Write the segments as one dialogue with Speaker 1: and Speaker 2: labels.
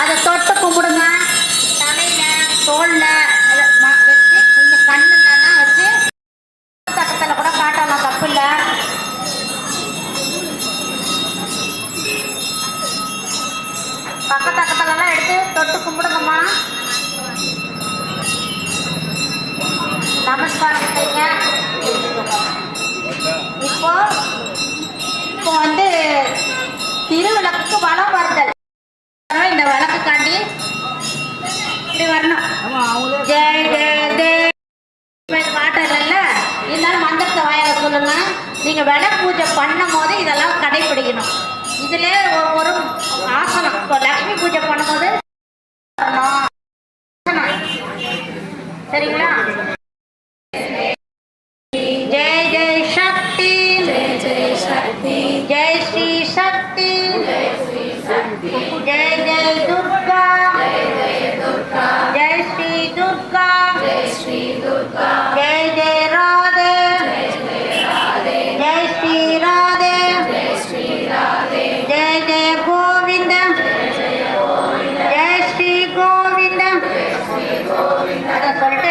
Speaker 1: அதை தொட்டு கும்பிடுங்க. தலையில தோல்ல வச்சு நீங்க கண்ணுலலாம் வச்சு பக்கத்துல கூட காட்டலாம் தப்பு இல்லை. பக்கத்து பக்கத்துலலாம் எடுத்து தொட்டு கும்பிடுங்கம்மா. நமஸ்காரம் செய்யுங்க இப்போ இப்போ வந்து திருவிளக்கு வளம் வருதல் காட்டி இப்படி வரணும் ஜெய் இருந்தாலும் மந்திரத்தை வாயில சொல்லுங்க நீங்க விளக்கு பூஜை பண்ணும் போது இதெல்லாம் கடைபிடிக்கணும் இதுல ஒரு- ஆசனம் இப்போ லக்ஷ்மி பூஜை பண்ணும்போது. சரிங்களா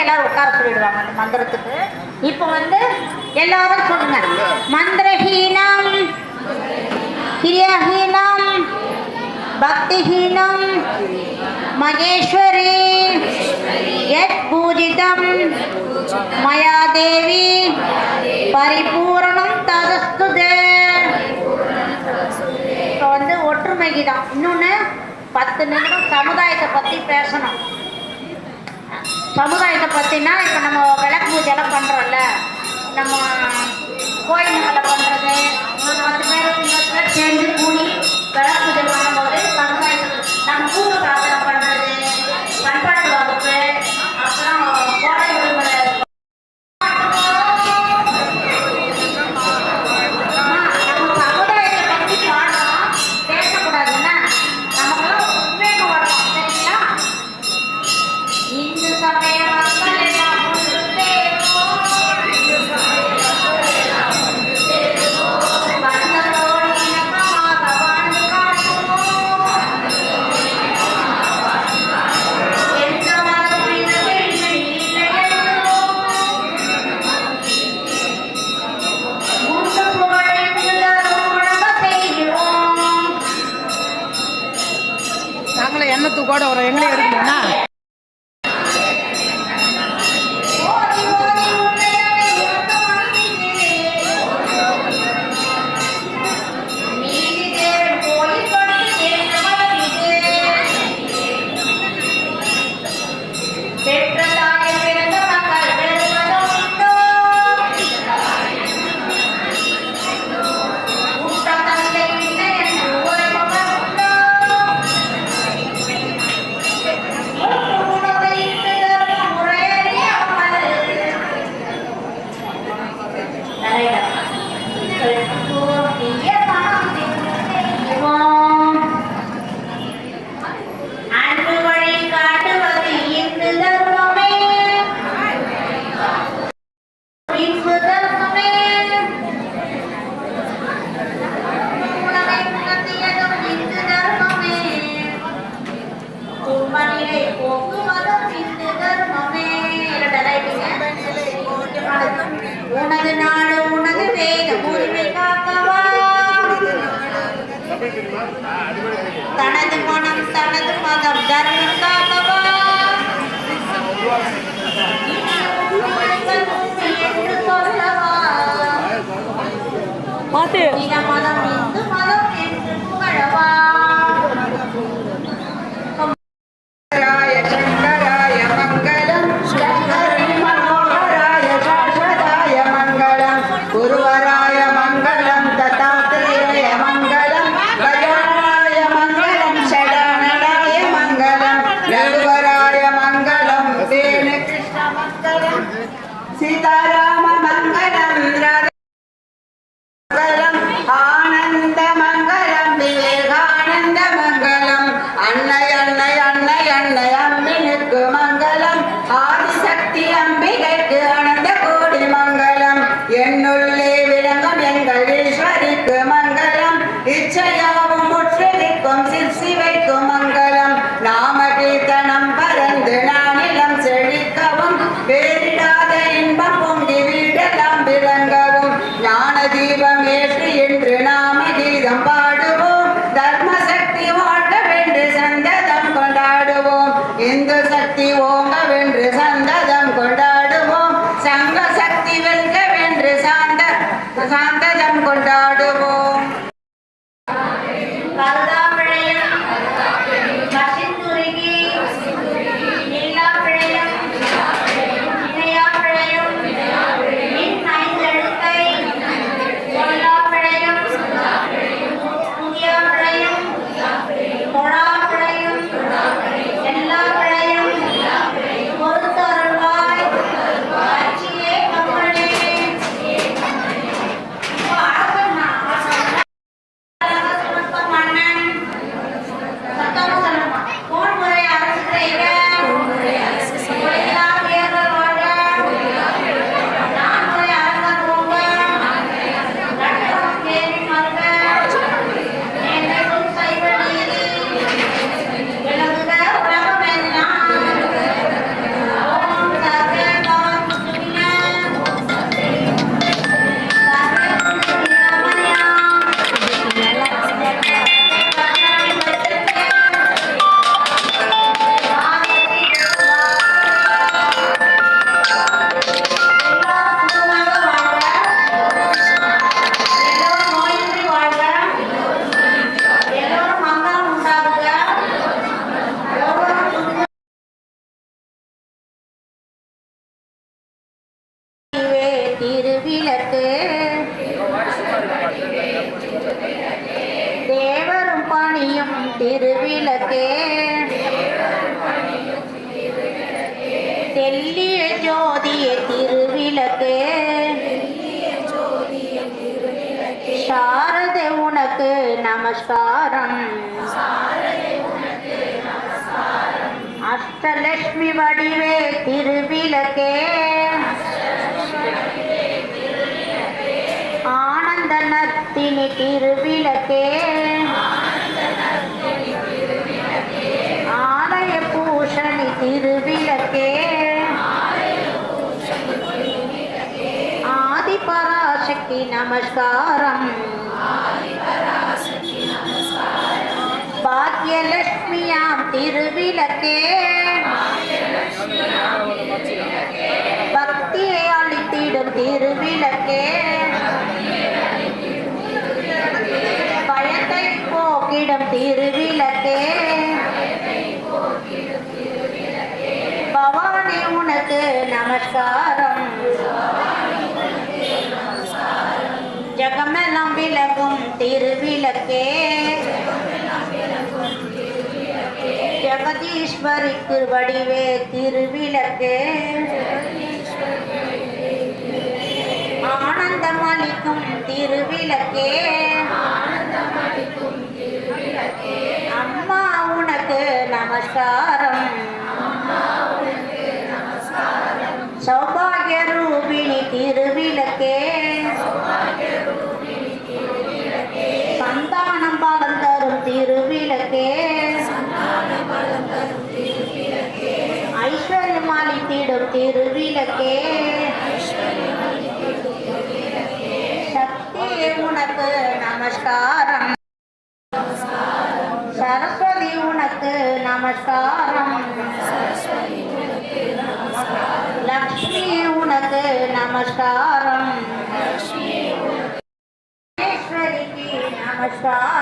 Speaker 1: எல்லாரும் உட்கார சொல்லிடுவாங்க அந்த மந்திரத்துக்கு. இப்போ வந்து எல்லாரும் சொல்லுங்க. மந்திரஹீனம் கிரியஹீனம் பக்திஹீனம் மகேஸ்வரி யத் பூஜிதம் மயா தேவி பரிபூரணம் ததஸ்துதே. இப்போ வந்து ஒற்றுமைக்கு தான். இன்னொன்று பத்து நிமிடம் சமுதாயத்தை பற்றி பேசணும். சமுதாயத்தை பற்றினா இப்போ நம்ம விளக்கு பூஜைலாம் பண்ணுறோம்ல நம்ம கோயில்களில் பண்ணுறது ஒரு பத்து பேர் சேர்ந்து கூடி விளக்கு பூஜை பண்ணும்போது தனது மனம் தனது மதம் தர்மம் காக்கவா என்று சொல்லவா
Speaker 2: பார்த்து
Speaker 1: தீபம் ஏற்று என்று
Speaker 3: நாம் விளக்கு தேவரும் பணியும் திருவிளக்கே. தெல்லிய ஜோதிய திருவிளக்கே. சாரத உனக்கு நமஸ்காரம்.
Speaker 1: அஷ்டலட்சுமி வடிவே திருவிளக்கே. நத்தினி திருவிளக்கே. ஆலய பூஷணி திருவிளக்கே. ஆதிபராசக்தி நமஸ்காரம். பாக்யலட்சுமியாம் திருவிளக்கே. பக்தியை அளித்திடும் திருவிளக்கே. போக்கிடும் திருவிளக்கே. பவானி உனக்கு நமஸ்காரம். ஜகமெல்லாம் விலகும் திருவிளக்கே. ஜெகதீஸ்வரிக்கு வடிவே திருவிளக்கே. ஆனந்தம் அளிக்கும் திருவிளக்கே அம்மா உனக்கு நமஸ்காரம். சௌபாகிய ரூபிணி திருவிளக்கே. சந்தானம் பலம் தரும் திருவிளக்கே. ஐஸ்வர்யம் அளித்திடும் திருவிளக்கே. சக்தியே உனக்கு நமஸ்காரம். சரஸ்வதி உனக்கு நமஸ்காரம். லக்ஷ்மி உனக்கு நமஸ்காரம் நமஸ்காரம்.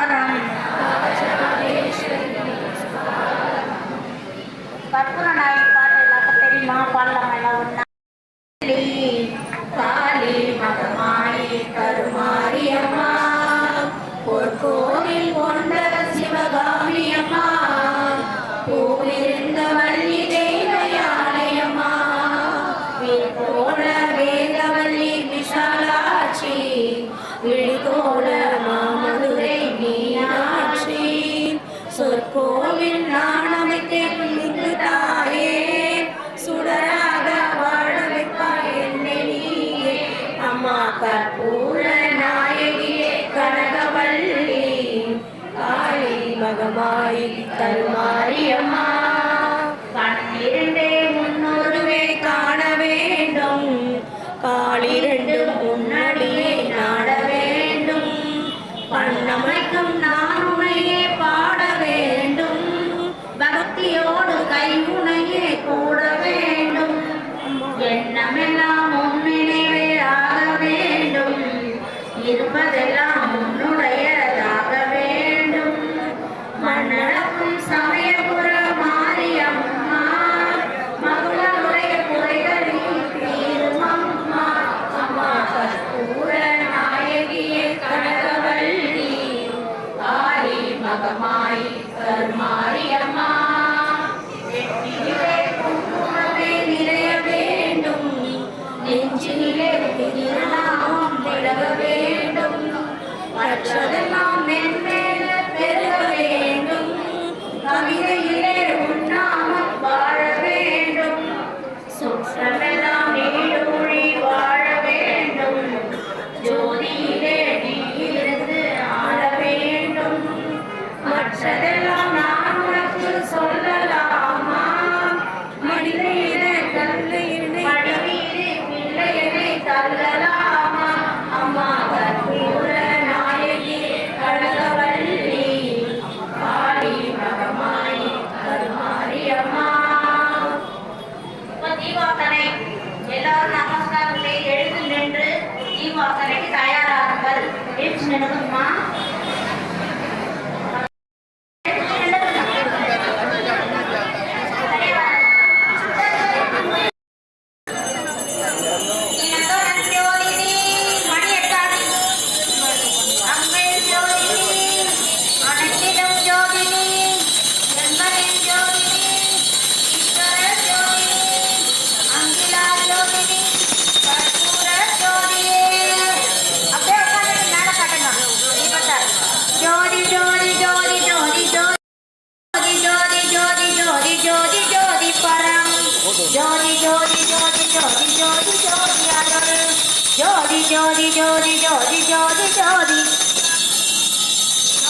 Speaker 1: கற்பூர நாயகியே கனகவல்லி. காளி மகமாயி கருமாரியம்மா காளி மகமாயி கருமாரியம்மா நிறைய வேண்டும் நெஞ்சினிலே திருநாமம் விலக வேண்டும் மற்றதெல்லாம் எல்லாரும் நமஸ்காரத்தை எழுந்து நின்று தீபாவளிக்கு தயாராகுங்கள். எழுச்சி நினைவுமா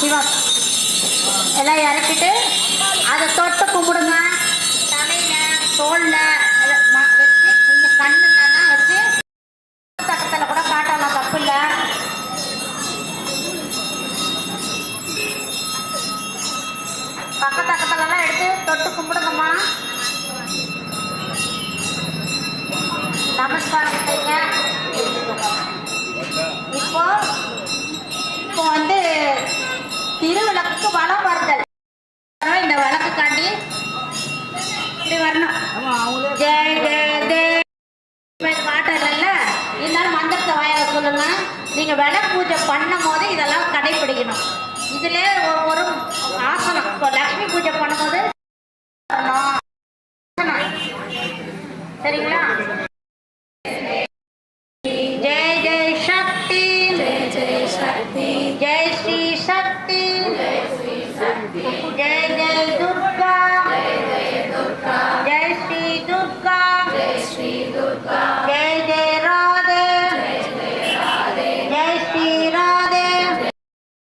Speaker 1: சிவா எல்லாம் இறக்கிட்டு அதை தொட்டு கும்பிடுங்க. தலையில தோல்ல திருவிளக்கு வளம் வருதல் இந்த விளக்கு காட்டி இப்படி வரணும். ஜெய ஜெய ஜெய. இப்ப இது பாட்டு இல்லைல்ல இருந்தாலும் மந்திரத்தை வாயால சொல்லுங்க. நீங்க விளக்கு பூஜை பண்ணும் போது இதெல்லாம் கடைபிடிக்கணும் இதுல ஒரு- ஆசனம். இப்போ லக்ஷ்மி பூஜை பண்ணும்போது. சரிங்களா?